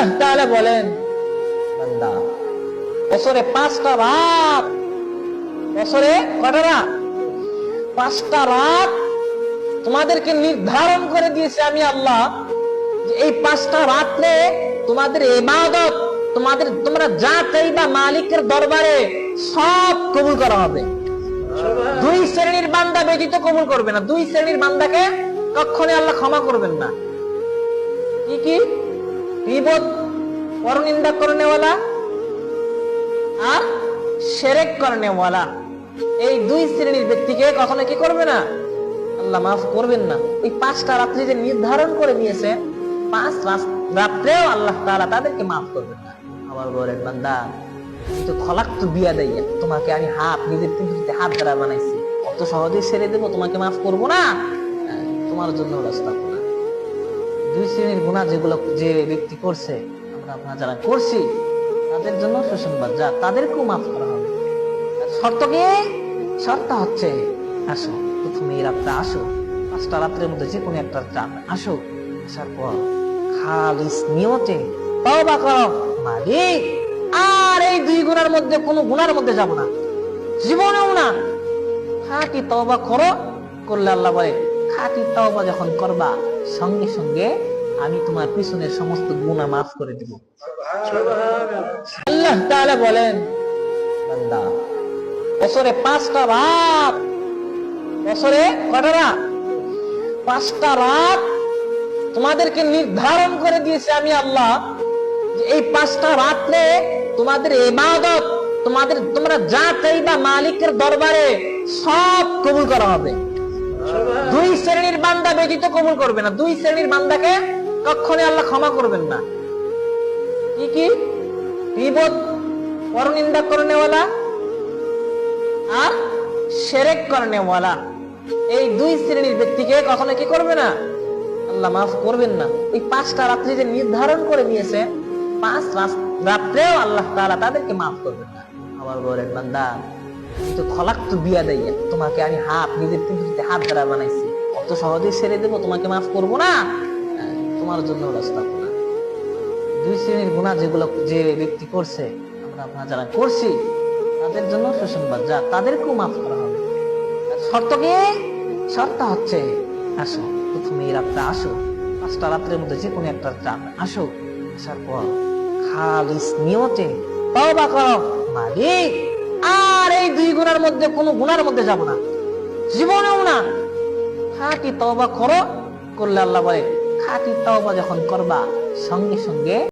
আল্লাহ তাআলা বলেন বছরে পাঁচটা রাত, বছরে কটা রাত? পাঁচটা রাত তোমাদেরকে নির্ধারণ করে দিয়েছে আমি আল্লাহ এই পাঁচটা রাত্রে তোমাদের ইবাদত, তোমাদের, তোমরা যা চাইবা মালিকের দরবারে সব কবুল করা হবে। দুই শ্রেণির বান্দা ব্যতীত কবুল করবে না। দুই শ্রেণির বান্দাকে কখনই আল্লাহ ক্ষমা করবেন না। কি কি? বিপদ, পরনিন্দা করনেওয়ালা আর সেরেক করনেওয়ালা এই দুই শ্রেণির ব্যক্তিকে কখনো কি করবে না? আল্লাহ মাফ করবেন না। ওই পাঁচটা রাত্রি যে নির্ধারণ করে নিয়েছে পাঁচ রাত্রেও আল্লাহ তাআলা তাদেরকে মাফ করবেন না। আবার বলেন বান্দা কিন্তু খলাক তো বিয়া দেয়। তোমাকে আমি হাত, নিজের তিনটিতে হাত দ্বারা বানাইছি। অত সহজেই সেরে দেবো, তোমাকে মাফ করব না। তোমার জন্য রাস্তা দুই শ্রেণির গুণা যেগুলো যে ব্যক্তি করছে, আমরা আপনারা যারা করছি, তাদের জন্য সুসংবাদ, যা তাদেরকেও মাফ করা হবে। শর্ত কি? শর্ত হচ্ছে, আসো, প্রথমে এই রাতটা আসো, পাঁচটা রাত্রের মধ্যে যে কোনো একটা রাত আসো, আসার পর খালিস নিয়তে তওবা করো। মালিক আর এই দুই গুণার মধ্যে কোনো গুণার মধ্যে যাব না। জীবনেও না। হ্যাঁ খাঁটি তওবা করো, করলে আল্লাহ বলে খাঁটি তওবা যখন করবা, সঙ্গে সঙ্গে আমি তোমার পিছনের সমস্ত গুনাহ মাফ করে দিব। আল্লাহ তাআলা বলেন, বান্দা, বছরে পাঁচটা রাত, বছরে কটা রাত? পাঁচটা রাত তোমাদেরকে নির্ধারণ করে দিয়েছে আমি আল্লাহ, যে এই পাঁচটা রাত্রে তোমাদের ইবাদত, তোমাদের, তোমরা যা চাইবা মালিকের দরবারে সব কবুল করা হবে। দুই শ্রেণির বান্দা ব্যতীত কবুল করবে না। দুই শ্রেণির বান্দাকে কখনই আল্লাহ ক্ষমা করবেন না। কি কি? বিপদ, পরনিন্দা করনেওয়ালা আর সেরেক করনেওয়ালা। এই দুই শ্রেণির ব্যক্তিকে কখনো কি করবে না? আল্লাহ মাফ করবেন না। ওই পাঁচটা রাত্রি যে নির্ধারণ করে নিয়েছে পাঁচ রাত্রেও আল্লাহ তাদেরকে মাফ করবেন না। আবার বলেন, বান্দা কিন্তু বিয়া দেয় তোমাকে আমি হাত, নিজের হাত দ্বারা বানাইছি। অত সহজেই ছেড়ে দেবো, তোমাকে মাফ করব না। তোমার জন্য রাস্তা না। দুই শ্রেণির গুণা যেগুলো যে ব্যক্তি করছে, আমরা যারা করছি, তাদের জন্য সুসংবাদ। যা তাদেরকেও মাফ করা হবে। শর্ত কি? শর্ত হচ্ছে, আসো, প্রথমে এই রাতটা আসো। পাঁচটা রাত্রের মধ্যে যে কোনো একটা রাত আসো। আসার পর খালিস নিয়তে তওবা করো। মালিক! গুণার মধ্যে, কোনো গুণার মধ্যে যাব না। জীবনেও না। খাঁটি তওবা করো, করলে আল্লাহ বলে, খাঁটি তওবা যখন করবা, সঙ্গে সঙ্গে